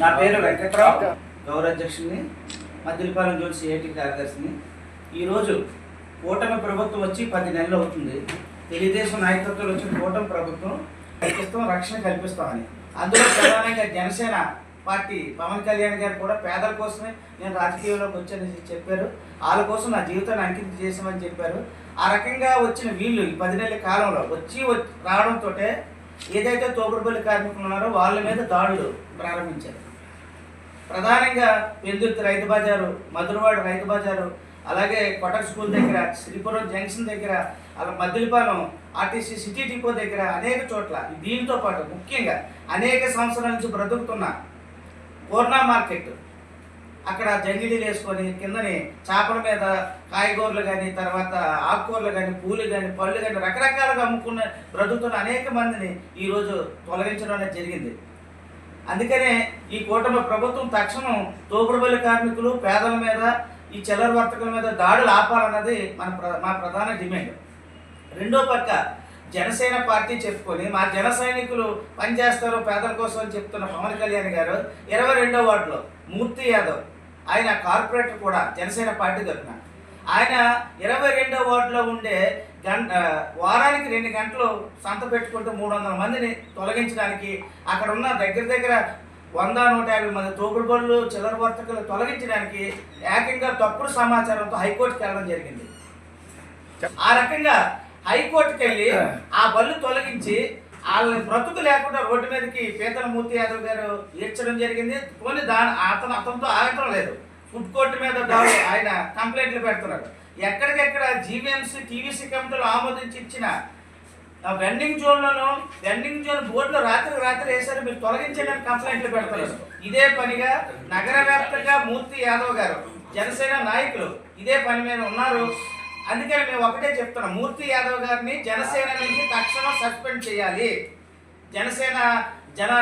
నా పేరు వెంకట్రావు. గౌరవాధ్యక్షుని మద్దిలపాలెం జోన్ సిఐటి కార్యదర్శిని. ఈరోజు కూటమి ప్రభుత్వం వచ్చి పది నెలలు అవుతుంది. తెలుగుదేశం నాయకత్వంలో వచ్చిన కూటమి ప్రభుత్వం కల్పిస్తాం రక్షణ కల్పిస్తామని అందులో ప్రధానంగా జనసేన పార్టీ పవన్ కళ్యాణ్ గారు కూడా పేదల కోసమే నేను రాజకీయంలోకి వచ్చానని చెప్పారు. వాళ్ళ కోసం నా జీవితాన్ని అంకితం చేసామని చెప్పారు. ఆ రకంగా వచ్చిన వీళ్ళు ఈ పది నెలల కాలంలో వచ్చి రావడంతో ఏదైతే తోపుడుపల్లి కార్మికులు ఉన్నారో వాళ్ళ మీద దాడులు ప్రారంభించారు. ప్రధానంగా పెందుర్తి రైతు బజారు మధురవాడ రైతు బజారు అలాగే కొటక్ స్కూల్ దగ్గర శ్రీపురం జంక్షన్ దగ్గర అలా మద్దిలపాలెం ఆర్టీసీ సిటీ డిపో దగ్గర అనేక చోట్ల దీంతో పాటు ముఖ్యంగా అనేక సంవత్సరాల నుంచి బ్రతుకుతున్న పూర్ణ మార్కెట్. అక్కడ జంగిలీలు వేసుకొని కిందని చేపల మీద కాయగూరలు కానీ తర్వాత ఆకుకూరలు కానీ పూలు కానీ పళ్ళు కానీ రకరకాలుగా అమ్ముకున్న బ్రతుకుతున్న అనేక మందిని ఈరోజు తొలగించడం అనేది జరిగింది. అందుకనే ఈ కూటమి ప్రభుత్వం తక్షణం తోపుడుబల్లి కార్మికులు పేదల మీద ఈ చిల్లర వర్తకుల మీద దాడులు ఆపాలన్నది మన ప్ర- మా ప్రధాన డిమాండ్. రెండో పక్క జనసేన పార్టీ చెప్పుకొని మా జన సైనికులు పనిచేస్తారు పేదల కోసం అని చెప్తున్న పవన్ కళ్యాణ్ గారు ఇరవై రెండో వార్డులో మూర్తి యాదవ్ ఆయన కార్పొరేటర్ కూడా జనసేన పార్టీ తరఫున. ఆయన ఇరవై రెండో వార్డులో ఉండే గంట వారానికి రెండు గంటలు సంత పెట్టుకుంటూ మూడు వందల మందిని తొలగించడానికి అక్కడ ఉన్న దగ్గర దగ్గర వంద నూట యాభై మంది తోపుడు బళ్ళు చిల్లర వర్తకులు తొలగించడానికి ఏకంగా తప్పుడు సమాచారంతో హైకోర్టుకి వెళ్ళడం జరిగింది. ఆ రకంగా హైకోర్టుకి వెళ్ళి ఆ బళ్ళు తొలగించి వాళ్ళని బ్రతుకు లేకుండా రోడ్డు మీదకి పీతల మూర్తి యాదవ్ గారు ఈడ్చడం జరిగింది. పోనీ దాని అతను అతనితో ఆగటం లేదు. ఫుడ్ కోర్టు మీద ఆయన కంప్లైంట్లు పెడుతున్నారు. ఎక్కడికెక్కడ జీవీఎంసీ టీవీసీ కమిటీలు ఆమోదించి ఇచ్చిన ఆ వెండింగ్ జోన్లను వెండింగ్ జోన్ బోర్డులో రాత్రి రాత్రి వేశారు మీరు తొలగించడానికి కంప్లైంట్లు పెడతారు. ఇదే పనిగా నగర వ్యాప్తంగా మూర్తి యాదవ్ గారు జనసేన నాయకులు ఇదే పని మీద ఉన్నారు. అందుకని మేము ఒకటే చెప్తున్నాం మూర్తి యాదవ్ గారిని జనసేన నుంచి తక్షణం సస్పెండ్ చేయాలి. జనసేన జన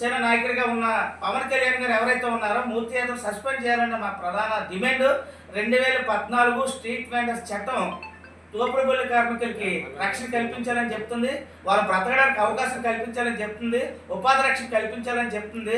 సేన నాయకుడిగా ఉన్న పవన్ కళ్యాణ్ గారు ఎవరైతే ఉన్నారో మూర్తి యాదవ్ సస్పెండ్ చేయాలన్న మా ప్రధాన డిమాండ్. రెండు వేల పద్నాలుగు స్ట్రీట్ వెండర్స్ చట్టం తోపుడుబల్లి కార్మికులకి రక్షణ కల్పించాలని చెప్తుంది. వాళ్ళు బ్రతకడానికి అవకాశం కల్పించాలని చెప్తుంది. ఉపాధి రక్షణ కల్పించాలని చెప్తుంది.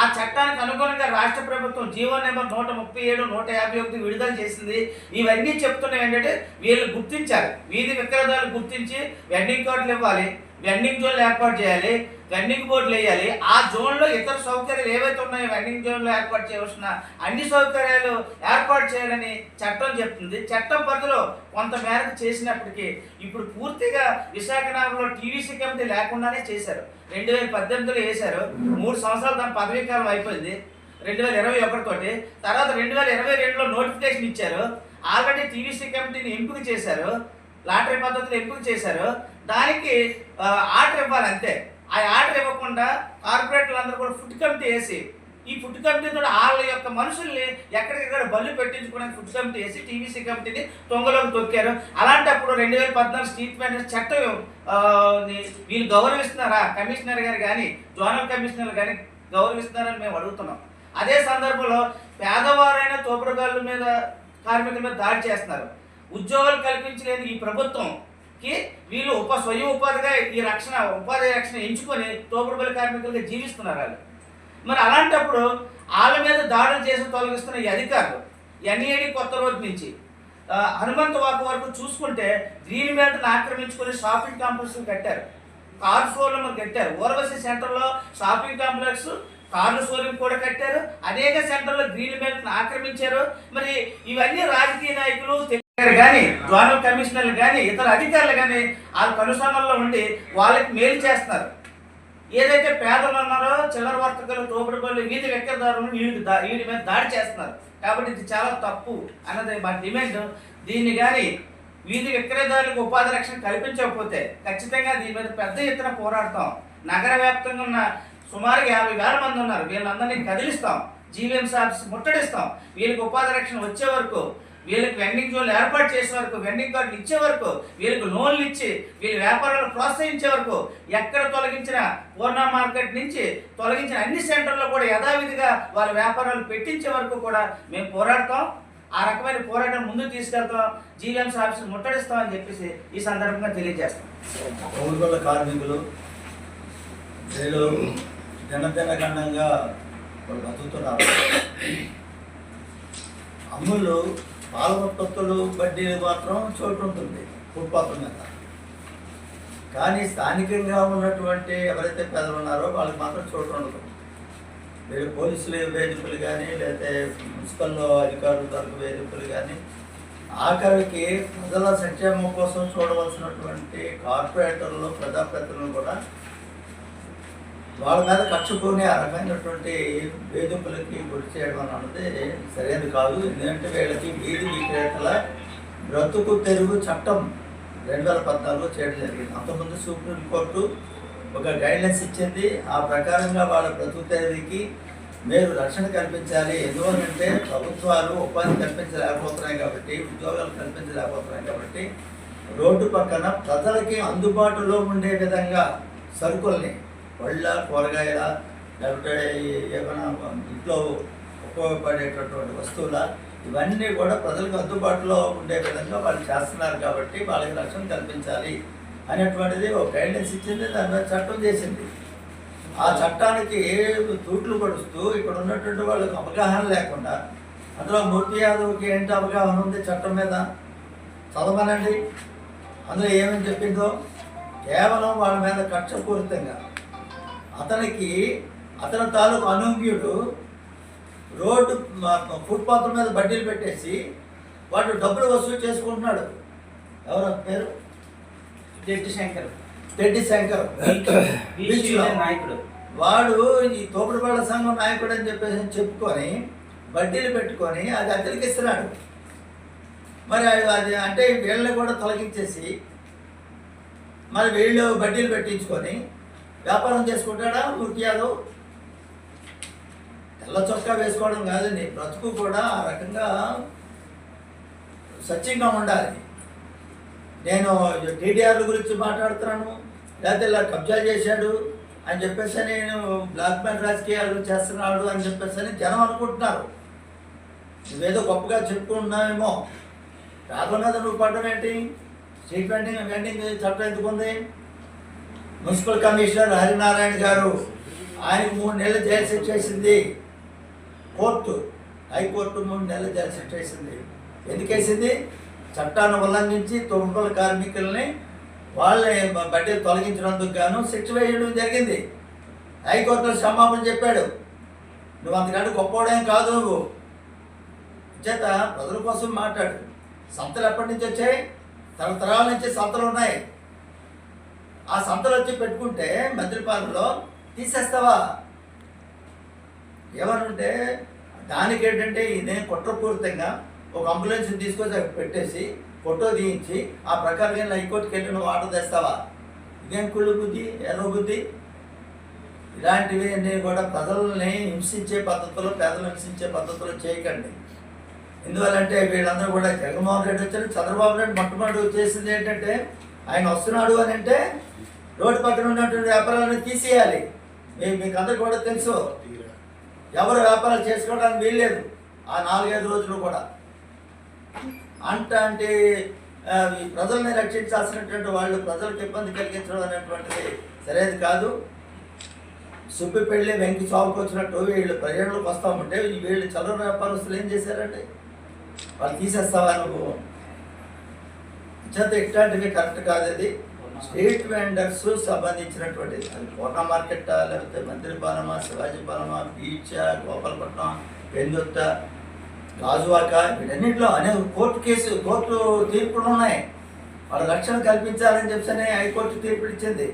ఆ చట్టానికి అనుగుణంగా రాష్ట్ర ప్రభుత్వం జీవో నెంబర్ నూట ముప్పై ఏడు నూట యాభై ఒకటి విడుదల చేసింది. ఇవన్నీ చెప్తున్నాయి ఏంటంటే వీళ్ళు గుర్తించాలి. వీధి విక్రదాలు గుర్తించి వెండింగ్ కార్డులు ఇవ్వాలి. వెండింగ్ జోన్లు ఏర్పాటు చేయాలి వెండింగ్ బోర్డులు వేయాలి. ఆ జోన్లో ఇతర సౌకర్యాలు ఏవైతే ఉన్నాయో వెండింగ్ జోన్లో ఏర్పాటు చేయవలసిన అన్ని సౌకర్యాలు ఏర్పాటు చేయాలని చట్టం చెప్తుంది. చట్టం పరిధిలో కొంత మేరకు చేసినప్పటికీ ఇప్పుడు పూర్తిగా విశాఖనగరంలో టీవీసీ కమిటీ లేకుండానే చేశారు. రెండు వేల పద్దెనిమిదిలో వేశారు. మూడు సంవత్సరాలు దాని పదవీ కాలం అయిపోయింది. రెండు వేల ఇరవై ఒకటితోటి. తర్వాత రెండు వేల ఇరవై రెండులో నోటిఫికేషన్ ఇచ్చారు. ఆల్రెడీ టీవీసీ కమిటీని ఎంపిక చేశారు. లాటరీ పద్ధతిలో ఎంపిక చేశారు. దానికి ఆర్డర్ ఇవ్వాలి అంతే. ఆ ఆర్డర్ ఇవ్వకుండా కార్పొరేటర్లు అందరూ కూడా ఫుడ్ కమిటీ వేసి ఈ ఫుడ్ కమిటీతో వాళ్ళ యొక్క మనుషుల్ని ఎక్కడికక్కడ బళ్ళు పెట్టించుకోవడానికి ఫుడ్ కమిటీ వేసి టీవీసీ కమిటీని తొంగలోకి తొక్కారు. అలాంటప్పుడు రెండు వేల పద్నాలుగు స్ట్రీట్ వెండర్స్ చట్టం వీళ్ళు గౌరవిస్తున్నారా? కమిషనర్ గారు కానీ జోనల్ కమిషనర్ కానీ గౌరవిస్తున్నారని మేము అడుగుతున్నాం. అదే సందర్భంలో పేదవారైన తోపుడుగాళ్ళ మీద కార్మికుల మీద దాడి చేస్తున్నారు. ఉద్యోగాలు కల్పించలేని ఈ ప్రభుత్వం కి వీళ్ళు ఉప స్వయం ఉపాధిగా ఈ రక్షణ ఉపాధి రక్షణ ఎంచుకొని తోపుడుబలి కార్మికులుగా జీవిస్తున్నారు వాళ్ళు. మరి అలాంటప్పుడు వాళ్ళ మీద దాడులు చేసి తొలగిస్తున్న ఈ అధికారులు ఎన్ఏడి కొత్త రోజు నుంచి హనుమంత వాకు వరకు చూసుకుంటే గ్రీన్ బెల్ట్ను ఆక్రమించుకొని షాపింగ్ కాంప్లెక్స్ కట్టారు. కార్ షోరూమ్ కట్టారు. ఓర్వశి సెంటర్లో షాపింగ్ కాంప్లెక్స్ కార్ల షోరూమ్ కూడా కట్టారు. అనేక సెంటర్లో గ్రీన్ బెల్ట్ ఆక్రమించారు. మరి ఇవన్నీ రాజకీయ నాయకులు కానీ జోనల్ కమిషనర్లు కానీ ఇతర అధికారులు కానీ వాళ్ళ కనుసరణలో ఉండి వాళ్ళకి మేలు చేస్తున్నారు. ఏదైతే పేదలు ఉన్నారో చిల్లర వర్తకులు తోపుడు పళ్ళు వీధి వ్యక్తిదారులు వీడికి దా వీడి మీద దాడి చేస్తున్నారు. కాబట్టి ఇది చాలా తప్పు అన్నది మా డిమాండ్. దీన్ని కానీ వీధి విక్రయదారులకు ఉపాధి రక్షణ కల్పించకపోతే ఖచ్చితంగా దీని మీద పెద్ద ఎత్తున పోరాడతాం. నగర వ్యాప్తంగా ఉన్న సుమారు యాభై వేల మంది ఉన్నారు. వీళ్ళందరినీ కదిలిస్తాం. GVMC office ముట్టడిస్తాం. వీళ్ళకి ఉపాధి రక్షణ వచ్చే వరకు వీళ్ళకి వెండింగ్ జోన్లు ఏర్పాటు చేసే వరకు వెండింగ్ కార్డులు ఇచ్చే వరకు వీళ్ళకి లోన్లు ఇచ్చి వీళ్ళ వ్యాపారాలు ప్రోత్సహించే వరకు ఎక్కడ తొలగించిన పూర్ణ మార్కెట్ నుంచి తొలగించిన అన్ని సెంటర్లో కూడా యథావిధిగా వాళ్ళ వ్యాపారాలు పెట్టించే వరకు కూడా మేము పోరాడతాం. ఆ రకమైన పోరాటం ముందుకు తీసుకెళ్తాం. జీవీఎంసీ ఆఫీస్ ముట్టడిస్తామని చెప్పేసి ఈ సందర్భంగా తెలియజేస్తాం. పౌరుల కార్మికులు వీళ్ళు దినదినగండంగా వాళ్ళు బతుకుతున్నారు. అమ్ములు పాల ఉత్పత్తులు బడ్డీలు మాత్రం చోటు ఉంటుంది ఫుట్పాత్ మీద. కానీ స్థానికంగా ఉన్నటువంటి ఎవరైతే పెద్దలు ఉన్నారో వాళ్ళకి మాత్రం చోటు ఉండదు. వీళ్ళు పోలీసులు వేధింపులు కానీ లేకపోతే మున్సిపల్లో అధికారుల తరపు వేధింపులు కానీ ఆఖరికి ప్రజల సంక్షేమం కోసం చూడవలసినటువంటి కార్పొరేటర్లు ప్రజాప్రతినిధులు కూడా వాళ్ళ మీద కక్షకుని ఆ రకమైనటువంటి వేధింపులకి గురి చేయడం అన్నది సరైనది కాదు. ఎందుకంటే వీళ్ళకి వీధి విక్రేతల బ్రతుకు తెరుగు చట్టం రెండు వేల పద్నాలుగులో చేయడం జరిగింది. అంతకుముందు సుప్రీంకోర్టు ఒక గైడ్లైన్స్ ఇచ్చింది. ఆ ప్రకారంగా వాళ్ళ బ్రతుకు తెరువుకి మీరు రక్షణ కల్పించాలి. ఎందువల్లంటే ప్రభుత్వాలు ఉపాధి కల్పించలేకపోతున్నాయి కాబట్టి ఉద్యోగాలు కల్పించలేకపోతున్నాయి కాబట్టి రోడ్డు పక్కన ప్రజలకి అందుబాటులో ఉండే విధంగా సరుకుల్ని పళ్ళ కూరగాయల లేకపోతే ఏమైనా ఇంట్లో ఉపయోగపడేటటువంటి వస్తువుల ఇవన్నీ కూడా ప్రజలకు అందుబాటులో ఉండే విధంగా వాళ్ళు చేస్తున్నారు కాబట్టి వాళ్ళకి రక్షణ కల్పించాలి అనేటువంటిది ఒక గైడ్లైన్స్ ఇచ్చింది దాని మీద చట్టం చేసింది. ఆ చట్టానికి తూట్లు పడుస్తూ ఇక్కడ ఉన్నటువంటి వాళ్ళకి అవగాహన లేకుండా అందులో మూర్తి యాదవ్కి ఏంటి అవగాహన ఉంది చట్టం మీద? చదవనండి. అందులో ఏమని చెప్పిందో? కేవలం వాళ్ళ మీద కక్షపూరితంగా అతనికి అతని తాలూకు అనూగ్యుడు రోడ్డు ఫుట్పాత్ మీద బడ్డీలు పెట్టేసి వాడు డబ్బులు వసూలు చేసుకుంటున్నాడు. ఎవరు పేరు? జడ్జి శంకర్. రెడ్డి శంకర్. నాయకుడు. వాడు ఈ తోపుడుపళ్ళ సంఘం నాయకుడు అని చెప్పేసి చెప్పుకొని వడ్డీలు పెట్టుకొని అది అతనికి ఇస్తున్నాడు. మరి అది- అంటే వీళ్ళని కూడా తొలగించేసి మరి వీళ్ళు వడ్డీలు పెట్టించుకొని వ్యాపారం చేసుకుంటాడా? మూర్తి తెల్ల చొక్కా వేసుకోవడం కాదండి. బ్రతుకు కూడా ఆ రకంగా సత్యంగా ఉండాలి. నేను టీడీఆర్ గురించి మాట్లాడుతున్నాను. లేకపోతే ఇలా కబ్జా చేశాడు అని చెప్పేసి నేను బ్లాక్ మెయిల్ రాజకీయాలు చేస్తున్నాడు అని చెప్పేసి అని జనం అనుకుంటున్నారు. నువ్వేదో గొప్పగా చెప్పుకుంటున్నావేమో. పేదల మీద నువ్వు పడ్డం ఏంటి స్ట్రీట్ వెండింగ్ వెండింగ్ చట్టం ఎందుకు ఉంది మున్సిపల్ కమిషనర్ హరినారాయణ గారు ఆయనకు మూడు నెలలు జైలు శిక్ష వేసింది. కోర్టు హైకోర్టు మూడు నెలలు జైలు శిక్ష వేసింది. ఎందుకేసింది చట్టాన్ని ఉల్లంఘించి తొమ్మిది కార్మికుల్ని వాళ్ళని బట్టలు తొలగించినందుకు గాను శిక్ష వేయడం జరిగింది. హైకోర్టులో క్షమాపణ చెప్పాడు. నువ్వు అంతకంటే గొప్పవడం కాదు నువ్వు. చేత ప్రజల కోసం మాట్లాడు. సంతలు ఎప్పటి నుంచి వచ్చాయి? తరతరాల నుంచి సంతలు ఉన్నాయి. ఆ సంతలు వచ్చి పెట్టుకుంటే మద్రిపాలెంలో తీసేస్తావా? ఏమనుంటే దానికి ఏంటంటే ఇదే కుట్రపూరితంగా ఒక అంబులెన్స్ తీసుకొచ్చి అక్కడ పెట్టేసి ఫోటో తీయించి ఆ ప్రకారంగా హైకోర్టుకి వెళ్ళి నువ్వు ఆర్డర్ తెస్తావా? ఇదేం కుళ్ళు బుద్ధి? ఎర్ర బుద్ధి? ఇలాంటివి అన్నీ కూడా ప్రజల్ని హింసించే పద్ధతిలో పేదలు హింసించే పద్ధతిలో చేయకండి. ఎందువల్లంటే వీళ్ళందరూ కూడా జగన్మోహన్ రెడ్డి వచ్చారు చంద్రబాబు నాయుడు మొట్టమొదటి చేసింది ఏంటంటే ఆయన వస్తున్నాడు అని అంటే రోడ్డు పక్కన ఉన్నటువంటి వ్యాపారాలను తీసేయాలి. మీ- మీకు అందరు కూడా తెలుసు. ఎవరు వ్యాపారాలు చేసుకోవడానికి వీల్లేదు. ఆ నాలుగైదు రోజులు కూడా. అంట అంటే ప్రజల్ని రక్షించాల్సినటువంటి వాళ్ళు ప్రజలకు ఇబ్బంది కలిగించడం అనేటువంటిది సరైనది కాదు. సుబ్బి పెళ్ళి వెంకి చావుకు వచ్చినట్టు వీళ్ళు ప్రజలకు వస్తామంటే ఈ వీళ్ళు చదువు వ్యాపారస్తులు ఏం చేశారండి? వాళ్ళు తీసేస్తావా నువ్వు? చేత ఇట్లాంటివి కరెక్ట్ కాదు అది స్ట్రీట్ వెండర్స్ సంబంధించినటువంటి అది కోట మార్కెట్ లేకపోతే శివాజీ శివాజీపాలెమా బీచ్ గోపాలపట్నం పెందుత్త గాజువాక వీటన్నింటిలో అనేక కోర్టు కేసు కోర్టు తీర్పులు ఉన్నాయి. వాళ్ళ రక్షణ కల్పించాలని చెప్పని హైకోర్టు తీర్పులు ఇచ్చింది.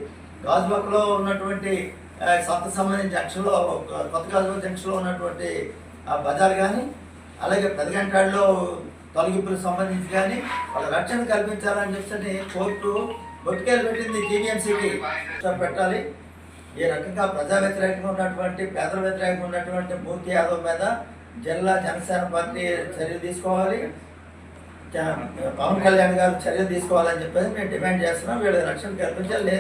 గాజువాకలో ఉన్నటువంటి ఆ, సంత సంబంధించిన జంక్షన్లో కొత్త గాజువాక జంక్షన్లో ఉన్నటువంటి ఆ బజార్ కానీ అలాగే పెదగంటాడులో తొలగింపులకు సంబంధించి కానీ వాళ్ళ రక్షణ కల్పించాలని చెప్పని కోర్టు బొట్టుకేలు పెట్టింది జీవీఎంసీకి పెట్టాలి. ఈ రకంగా ప్రజా వ్యతిరేకంగా ఉన్నటువంటి పేదల వ్యతిరేకంగా ఉన్నటువంటి మూర్తి యాదవ్ మీద జిల్లా జనసేన పార్టీ చర్యలు తీసుకోవాలి. పవన్ కళ్యాణ్ గారు చర్యలు తీసుకోవాలని చెప్పేసి మేము డిమాండ్ చేస్తున్నాం. వీళ్ళ రక్షణ కల్పించాలి.